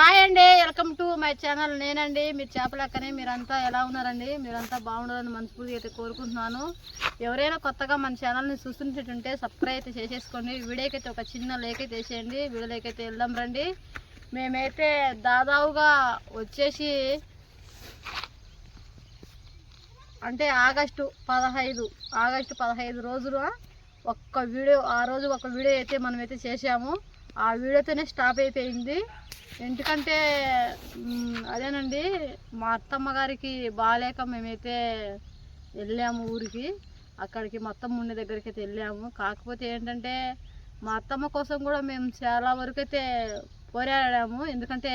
Hi అండి welcome to my channel. నేనండి మీరు చేపలక్కనే మీరంతా ఎలా ఉన్నారండి? మీరంతా బాగుండాలని మనస్ఫూర్తిగా అయితే కోరుకుంటున్నాను. ఎవరైనా కొత్తగా మన ఛానల్ని చూస్తుంటుంటే సబ్స్క్రైబ్ అయితే చేసేసుకోండి. వీడియోకి అయితే ఒక చిన్న లేక్ అయితే వేసేయండి వీడియోలోకి అయితే వెళ్దాం రండి. మేమైతే దాదాపుగా వచ్చేసి అంటే ఆగస్టు పదహైదు ఆగస్టు పదహైదు రోజులు ఒక్క వీడియో ఆ రోజు ఒక వీడియో అయితే మనమైతే చేసాము ఆ వీడియోతోనే స్టాప్ అయిపోయింది. ఎందుకంటే అదేనండి మా అత్తమ్మ గారికి బాగాలేక మేమైతే వెళ్ళాము ఊరికి. అక్కడికి మొత్తం ఉండే దగ్గరికి అయితే వెళ్ళాము. కాకపోతే ఏంటంటే మా అత్తమ్మ కోసం కూడా మేము చాలా వరకు అయితే పోరాడాము. ఎందుకంటే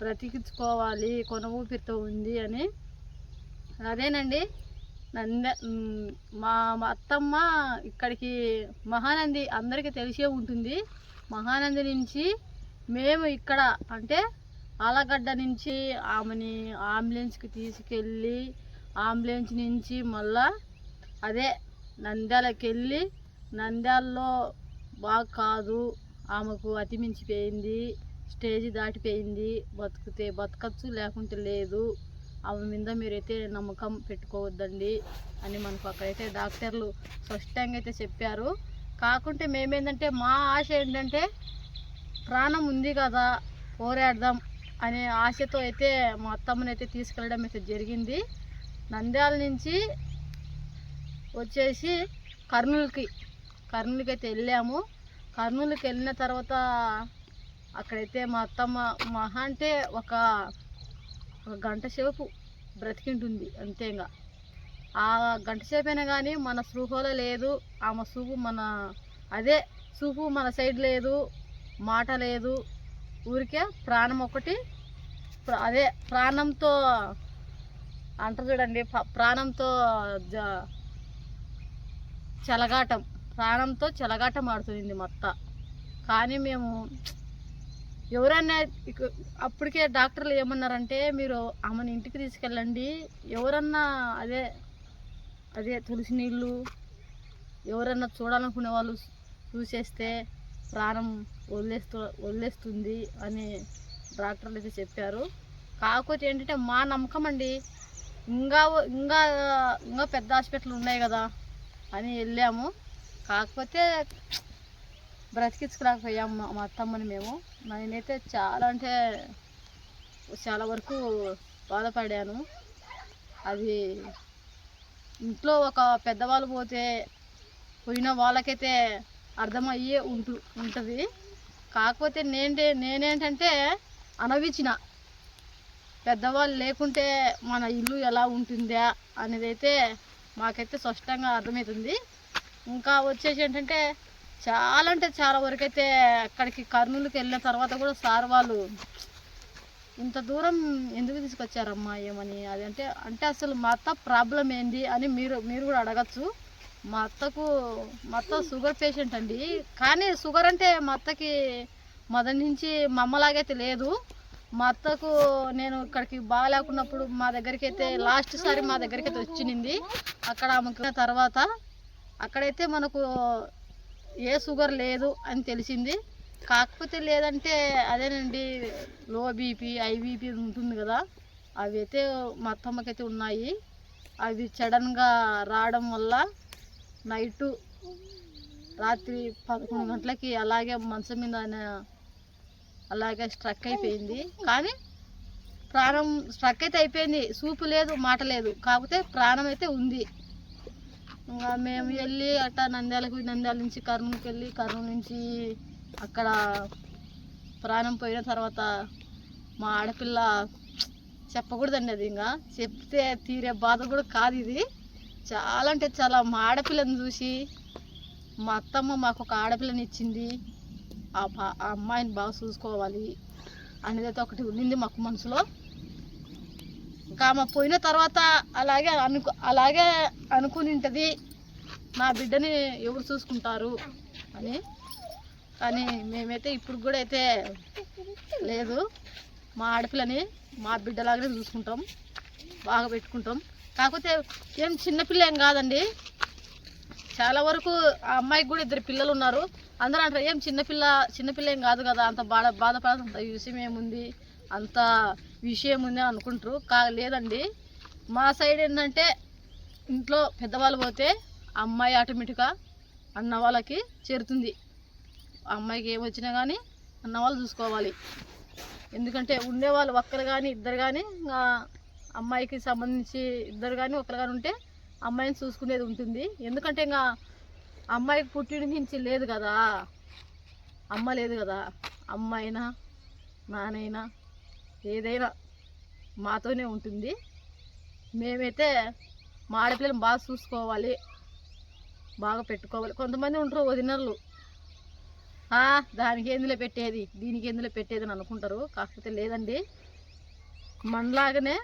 బ్రతికించుకోవాలి కొన ఊపిరితో ఉంది అని. అదేనండి నంద మా అత్తమ్మ ఇక్కడికి మహానంది అందరికీ తెలిసే ఉంటుంది. మహానంది నుంచి మేము ఇక్కడ అంటే ఆలగడ్డ నుంచి ఆమెని అంబులెన్స్కి తీసుకెళ్ళి అంబులెన్స్ నుంచి మళ్ళా అదే నంద్యాలకు వెళ్ళి నంద్యాలలో బాగా కాదు ఆమెకు అతిమించిపోయింది స్టేజ్ దాటిపోయింది బతికితే బతకచ్చు లేకుంటే లేదు ఆమె మీద మీరైతే నమ్మకం పెట్టుకోవద్దండి అని మనకు అక్కడైతే డాక్టర్లు స్పష్టంగా అయితే చెప్పారు. కాకుంటే మేమేంటంటే మా ఆశ ఏంటంటే ప్రాణం ఉంది కదా పోరాడదాం అనే ఆశతో అయితే మా అత్తమ్మని అయితే తీసుకెళ్ళడం అయితే జరిగింది. నంద్యాల నుంచి వచ్చేసి కర్నూలుకి కర్నూలుకి అయితే వెళ్ళాము. కర్నూలుకి వెళ్ళిన తర్వాత అక్కడైతే మా అత్తమ్మ మహా అంటే ఒక ఒక గంట సేపు బ్రతికింటుంది అంతే ఇంకా ఆ గంట సేపు అయినా కానీ మన స్పృహలో లేదు ఆమె చూపు మన అదే చూపు మన సైడ్ లేదు. మాట లేదు. ఊరికే ప్రాణం ఒకటి అదే ప్రాణంతో అంటారు చూడండి ప్రాణంతో జ- చెలగాటం ప్రాణంతో చెలగాటం ఆడుతుంది మొత్త. కానీ మేము ఎవరన్నా అప్పటికే డాక్టర్లు ఏమన్నారంటే మీరు ఆమెను ఇంటికి తీసుకెళ్ళండి. ఎవరన్నా అదే అదే తులసి నీళ్ళు ఎవరన్నా చూడాలనుకునే వాళ్ళు చూసేస్తే ప్రాణం వదిలేస్తూ వదిలేస్తుంది అని డాక్టర్లు అయితే చెప్పారు. కాకపోతే ఏంటంటే మా నమ్మకం అండి ఇంకా ఇంకా ఇంకా పెద్ద హాస్పిటల్ ఉన్నాయి కదా అని వెళ్ళాము. కాకపోతే బ్రతికించుకురాకపోయాము మా మా అత్తమ్మని మేము. నేనైతే చాలా అంటే చాలా వరకు బాధపడాను. అది ఇంట్లో ఒక పెద్దవాళ్ళు పోతే పోయిన వాళ్ళకైతే అర్థమయ్యే ఉంటు ఉంటుంది. కాకపోతే నేంటే నేనేంటంటే అనవిచ్చిన. పెద్దవాళ్ళు లేకుంటే మన ఇల్లు ఎలా ఉంటుందా అనేది అయితే మాకైతే స్పష్టంగా అర్థమవుతుంది. ఇంకా వచ్చేసి ఏంటంటే చాలా అంటే చాలా వరకు అయితే అక్కడికి కర్నూలుకి వెళ్ళిన తర్వాత కూడా సార్ వాళ్ళు ఇంత దూరం ఎందుకు తీసుకొచ్చారమ్మా ఏమని? అది అంటే అంటే అసలు మా అత్త ప్రాబ్లం ఏంది అని మీరు మీరు కూడా అడగచ్చు. మా అత్తకు మా అత్త షుగర్ పేషెంట్ అండి. కానీ షుగర్ అంటే మా అత్తకి మొదటి నుంచి మా అమ్మలాగైతే లేదు. మా అత్తకు నేను ఇక్కడికి బాగాలేకున్నప్పుడు మా దగ్గరికి అయితే లాస్ట్ సారి మా దగ్గరికి అయితే వచ్చింది. అక్కడ ఆమెకు తర్వాత అక్కడైతే మనకు ఏ షుగర్ లేదు అని తెలిసింది. కాకపోతే లేదంటే అదేనండి లో బీపీ ఐబీపీ ఉంటుంది కదా అవి అయితే మా అత్తమ్మకైతే ఉన్నాయి. అవి సడన్గా రావడం వల్ల నైటు రాత్రి పదకొండు గంటలకి అలాగే మంచం మీద ఆయన- అలాగే స్ట్రక్ అయిపోయింది. కానీ ప్రాణం స్ట్రక్ అయితే అయిపోయింది. చూపు లేదు మాట లేదు. కాకపోతే ప్రాణం అయితే ఉంది. ఇంకా మేము వెళ్ళి అట్టా నంద్యాలకు నంద్యాల నుంచి కర్నూలుకి వెళ్ళి కర్నూలు నుంచి అక్కడ ప్రాణం పోయిన తర్వాత మా ఆడపిల్ల చెప్పకూడదండి అది ఇంకా. చెప్తే తీరే బాధ కూడా కాదు ఇది. చాలా అంటే చాలా. మా ఆడపిల్లని చూసి మా అత్తమ్మ మాకు ఒక ఆడపిల్లని ఇచ్చింది. ఆ అమ్మాయిని బాగా చూసుకోవాలి అనేది అయితే ఒకటి ఉండింది మాకు మనసులో. ఇంకా ఆమె పోయిన తర్వాత అలాగే అనుకు అలాగే అనుకుని ఉంటుంది నా బిడ్డని ఎవరు చూసుకుంటారు అని. కానీ మేమైతే ఇప్పుడు కూడా అయితే లేదు. మా ఆడపిల్లని మా బిడ్డలాగానే చూసుకుంటాం. బాగా పెట్టుకుంటాం. కాకపోతే ఏం చిన్నపిల్ల ఏం కాదండి. చాలా వరకు ఆ అమ్మాయికి కూడా ఇద్దరు పిల్లలు ఉన్నారు. అందరూ అంటారు ఏం చిన్నపిల్ల చిన్నపిల్ల ఏం కాదు కదా అంత బాధ బాధపడాల్సిన విషయం ఏముంది? అంత విషయం ఉంది అని అనుకుంటారు. కా లేదండి. మా సైడ్ ఏంటంటే ఇంట్లో పెద్దవాళ్ళు పోతే అమ్మాయి ఆటోమేటిక్గా అన్న వాళ్ళకి చేరుతుంది. అమ్మాయికి ఏం వచ్చినా కానీ అన్న వాళ్ళు చూసుకోవాలి. ఎందుకంటే ఉండేవాళ్ళు ఒక్కరు కానీ ఇద్దరు కానీ అమ్మాయికి సంబంధించి ఇద్దరు కానీ ఒకరు కానీ ఉంటే అమ్మాయిని చూసుకునేది ఉంటుంది. ఎందుకంటే ఇంకా అమ్మాయికి పుట్టిన నుంచి లేదు కదా. అమ్మ లేదు కదా. అమ్మాయినా నానైనా ఏదైనా మాతోనే ఉంటుంది. మేమైతే మా ఆడపిల్లని బాగా చూసుకోవాలి. బాగా పెట్టుకోవాలి. కొంతమంది ఉంటారు వదినర్లు. దానికి ఎందులో పెట్టేది? దీనికి ఎందులో పెట్టేది అని అనుకుంటారు. కాకపోతే లేదండి. మనలాగానే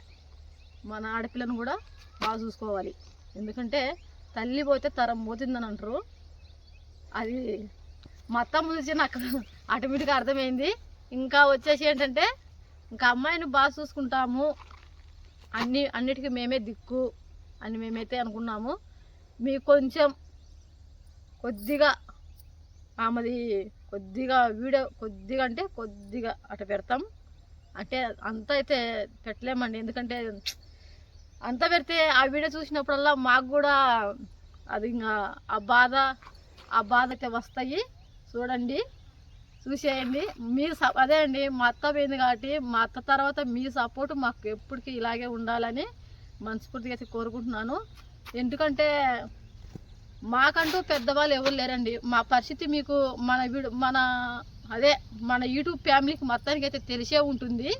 మన ఆడపిల్లను కూడా బాగా చూసుకోవాలి. ఎందుకంటే తల్లి పోతే తరం పోతుందని అంటారు. అది మా అత్తమ్మ చూసి నాకు ఆటోమేటిక్గా అర్థమైంది. ఇంకా వచ్చేసి ఏంటంటే ఇంకా అమ్మాయిని బాగా చూసుకుంటాము. అన్ని అన్నిటికీ మేమే దిక్కు అని మేమైతే అనుకున్నాము. మీకు కొంచెం కొద్దిగా ఆమెది కొద్దిగా వీడియో కొద్దిగా అంటే కొద్దిగా అటు పెడతాం. అంటే అంత అయితే పెట్టలేమండి. ఎందుకంటే అంత పెడితే ఆ వీడియో చూసినప్పుడల్లా మాకు కూడా అది ఇంకా ఆ బాధ ఆ బాధ అయితే వస్తాయి. చూడండి చూసేయండి. మీరు అదే అండి మా అత్త పోయింది కాబట్టి మా అత్త తర్వాత మీ సపోర్ట్ మాకు ఎప్పటికీ ఇలాగే ఉండాలని మనస్ఫూర్తిగా అయితే కోరుకుంటున్నాను. ఎందుకంటే మాకంటూ పెద్దవాళ్ళు ఎవరు లేరండి. మా పరిస్థితి మీకు మన వీడు మన అదే మన యూట్యూబ్ ఫ్యామిలీకి మొత్తానికి అయితే తెలిసే ఉంటుంది.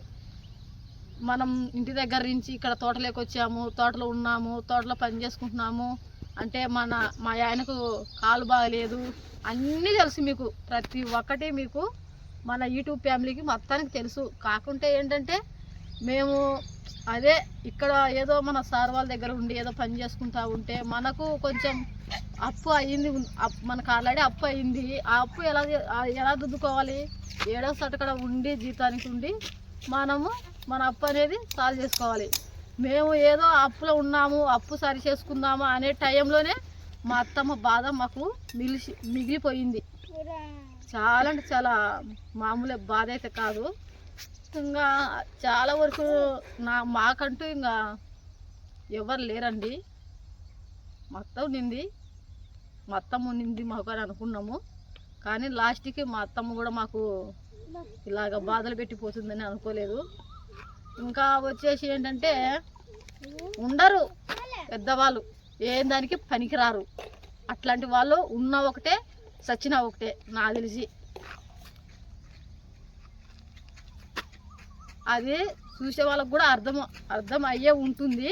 మనం ఇంటి దగ్గర నుంచి ఇక్కడ తోటలోకి వచ్చాము తోటలో ఉన్నాము తోటలో పని చేసుకుంటున్నాము అంటే మన మా ఆయనకు కాలు బాగలేదు. అన్నీ తెలుసు మీకు. ప్రతి ఒక్కటి మీకు మన యూట్యూబ్ ఫ్యామిలీకి మొత్తానికి తెలుసు. కాకుంటే ఏంటంటే మేము అదే ఇక్కడ ఏదో మన సార్ వాళ్ళ దగ్గర ఉండి ఏదో పని చేసుకుంటా ఉంటే మనకు కొంచెం అప్పు అయ్యింది అప్- మనకు ఆల్రెడీ అప్పు అయింది. ఆ అప్పు ఎలా ఎలా దుద్దుకోవాలి ఏడో సటకడ ఉండి జీతానికి ఉండి మనము మన అప్పు అనేది సాల్వ్ చేసుకోవాలి. మేము ఏదో అప్పులో ఉన్నాము అప్పు సరి చేసుకుందాము అనే టైంలోనే మా అత్తమ్మ బాధ మాకు మిలిసి మిగిలిపోయింది. చాలా అంటే చాలా మామూలే బాధ అయితే కాదు. ఇంకా చాలా వరకు నా మాకంటూ ఇంకా ఎవరు లేరండి. మొత్తం నింది మా అత్తమ్మ నింది మాకు అని అనుకున్నాము. కానీ లాస్ట్కి మా అత్తమ్మ కూడా మాకు ఇలాగ బాధలు పెట్టిపోతుందని అనుకోలేదు. ఇంకా వచ్చేసి ఏంటంటే ఉండరు పెద్దవాళ్ళు. ఏం దానికి పనికిరారు. అట్లాంటి వాళ్ళు ఉన్న ఒకటే సచిన ఒకటే నాకు తెలిసి. అది చూసే వాళ్ళకు కూడా అర్థం అర్థం అయ్యే ఉంటుంది.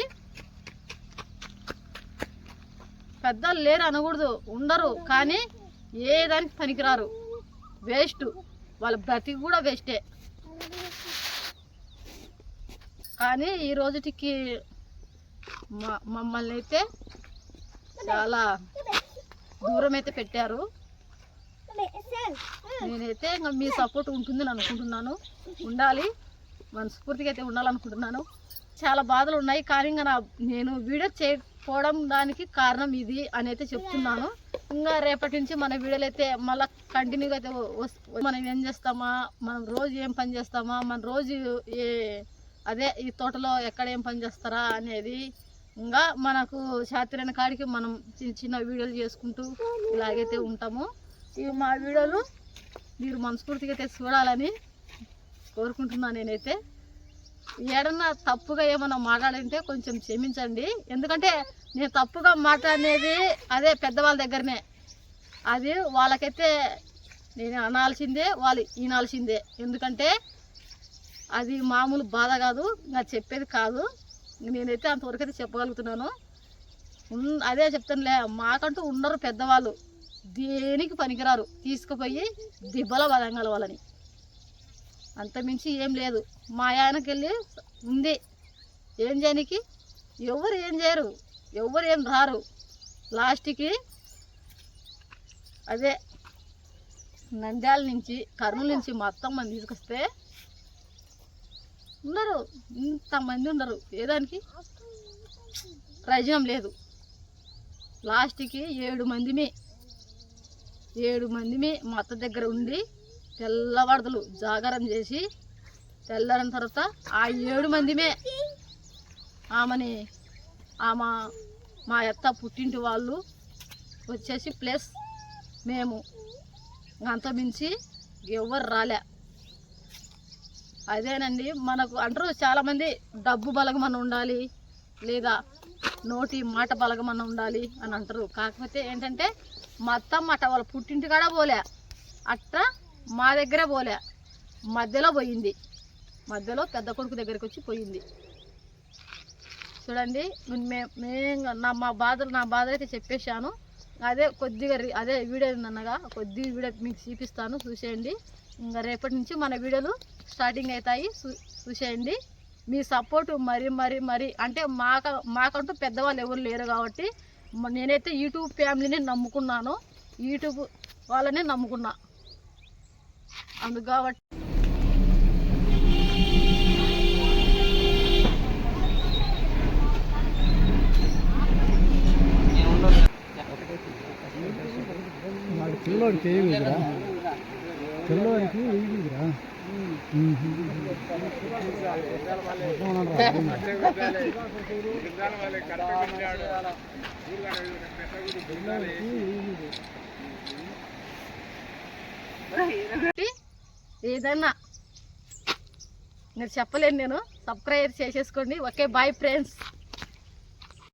పెద్దలు లేరు అనకూడదు. ఉండరు. కానీ ఏ దానికి పనికిరారు. వేస్ట్. వాళ్ళ బ్రతికి కూడా వేస్టే. కానీ ఈ రోజుటికి మమ్మల్ని అయితే చాలా దూరం అయితే పెట్టారు. నేనైతే ఇంకా మీ సపోర్ట్ ఉంటుందని అనుకుంటున్నాను. ఉండాలి. మనస్ఫూర్తిగా అయితే ఉండాలనుకుంటున్నాను. చాలా బాధలు ఉన్నాయి. కానీ ఇంకా నా నేను వీడియో చేయకపోవడం దానికి కారణం ఇది అని అయితే చెప్తున్నాను. ఇంకా రేపటి నుంచి మన వీడియోలు అయితే మళ్ళీ కంటిన్యూగా అయితే మనం ఏం చేస్తామా? మనం రోజు ఏం పని చేస్తామా? మన రోజు ఏ అదే ఈ తోటలో ఎక్కడ ఏం పని చేస్తారా అనేది ఇంకా మనకు శాస్త్రైన కాడికి మనం చిన్న చిన్న వీడియోలు చేసుకుంటూ ఇలాగైతే ఉంటాము. ఇవి మా వీడియోలు మీరు మనస్ఫూర్తిగా అయితే చూడాలని కోరుకుంటున్నాను నేనైతే. ఏడన్నా తప్పుగా ఏమన్నా మాట్లాడింటే కొంచెం క్షమించండి. ఎందుకంటే నేను తప్పుగా మాట్లాడినది అదే పెద్దవాళ్ళ దగ్గరనే. అది వాళ్ళకైతే నేను అనాల్సిందే వాళ్ళు వినాల్సిందే ఎందుకంటే అది మామూలు బాధ కాదు ఇంకా చెప్పేది కాదు. నేనైతే అంతవరకు అయితే చెప్పగలుగుతున్నాను అదే చెప్తానులే మాకంటూ ఉండరు పెద్దవాళ్ళు. దేనికి పనికిరారు? తీసుకుపోయి దిబ్బల వదంగల వాళ్ళని. అంతమించి ఏం లేదు. మా ఆయనకి వెళ్ళి ఉంది. ఏం చేయనికి? ఎవరు ఏం చేయరు. ఎవరు ఏం రారు. లాస్ట్కి అదే నంద్యాల నుంచి కర్నూలు నుంచి మా అత్తమ్మని తీసుకొస్తే ఉన్నారు ఇంతమంది ఉన్నారు ఏదానికి ప్రయోజనం లేదు. లాస్ట్కి ఏడు మందిమి. ఏడు మందిమి మా అత్త దగ్గర ఉండి తెల్లవడదలు జాగారం చేసి తెల్లారిన తర్వాత ఆ ఏడు మందిమే ఆమెని ఆమె మా అత్త పుట్టింటి వాళ్ళు వచ్చేసి ప్లస్ మేము అంత మించి ఎవరు రాలే. అదేనండి మనకు అంటారు చాలామంది డబ్బు బలగమని ఉండాలి లేదా నోటి మాట బలగమని ఉండాలి అని అంటారు. కాకపోతే ఏంటంటే మా అత్తమ్మ అట్ట వాళ్ళ పుట్టింటి కాడ పోలే. అట్ట మా దగ్గరే పోలే. మధ్యలో పోయింది. మధ్యలో పెద్ద కొడుకు దగ్గరికి వచ్చి పోయింది. చూడండి మే మేము నా మా బాధలు నా బాధ అయితే చెప్పేశాను. అదే కొద్దిగా రి- అదే వీడియో ఉందన్నగా కొద్ది వీడియో మీకు చూపిస్తాను చూసేయండి. ఇంకా రేపటి నుంచి మన వీడియోలు స్టార్టింగ్ అవుతాయి చూ- చూసేయండి. మీ సపోర్ట్ మరి మరి మరి అంటే మాక మాకంటూ పెద్దవాళ్ళు ఎవరు లేరు కాబట్టి నేనైతే యూట్యూబ్ ఫ్యామిలీని నమ్ముకున్నాను. యూట్యూబ్ వాళ్ళనే నమ్ముకున్నా. అందుకు కాబట్టి వాడు పిల్లోడికి వేయలేదురా పిల్లోడికి వేయలేదురా ఏదన్నా మీరు చెప్పలేను నేను. సబ్స్క్రైబ్ చేసేసుకోండి. Okay bye friends